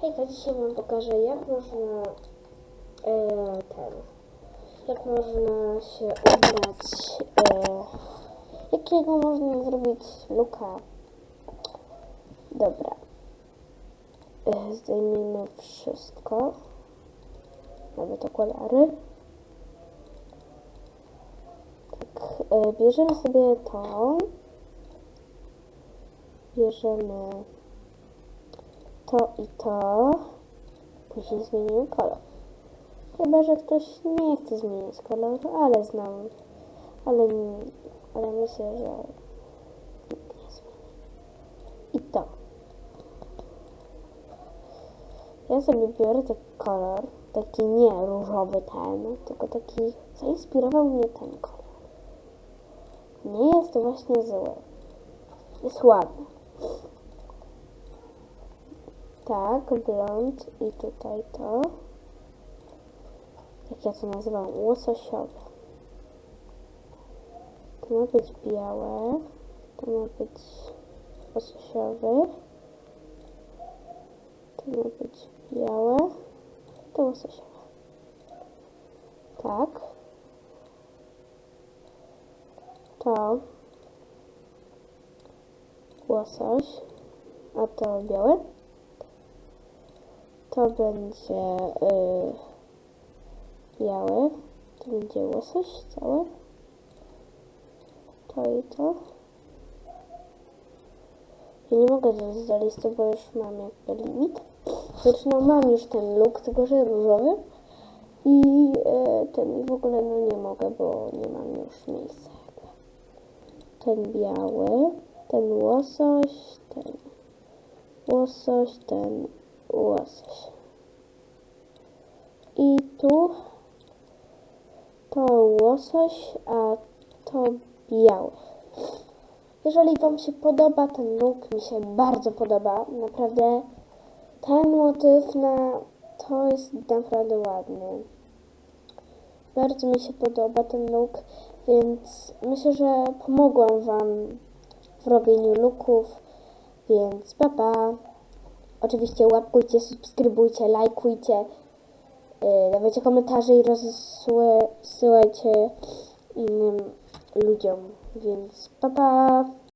Hejka, dzisiaj wam pokażę jak można e, ten, jak można się ubrać, e, jakiego można zrobić luka. Dobra. E, zdejmijmy wszystko, nawet okulary. Tak, e, bierzemy sobie to. Bierzemy to i to. Później zmienimy kolor. Chyba, że ktoś nie chce zmienić koloru, ale znam. Ale, ale myślę, że nikt nie zmieni. I to. Ja sobie biorę taki kolor, taki nie różowy ten, tylko taki, zainspirował mnie ten kolor. Nie jest to właśnie zły. Jest ładny. Tak, blond i tutaj to. Jak ja to nazywam? Łososiowe. To ma być białe. To ma być łososiowy. To ma być białe. To łososiowe. Tak. To łosoś, a to białe. To będzie y, białe, to będzie łosoś całe. To i to. Ja nie mogę dodać do listy, bo już mam jakby limit. Znaczy no mam już ten look, tylko że różowy. I y, ten i w ogóle no nie mogę, bo nie mam już miejsca. Ten biały, ten łosoś, ten łosoś, ten łosoś. I tu to łosoś, a to biały. Jeżeli Wam się podoba ten look, mi się bardzo podoba, naprawdę ten motyw na to jest naprawdę ładny. Bardzo mi się podoba ten look, więc myślę, że pomogłam Wam w robieniu looków, więc pa pa. Oczywiście łapkujcie, subskrybujcie, lajkujcie, yy, dawajcie komentarze i rozsyłajcie innym ludziom. Więc pa pa!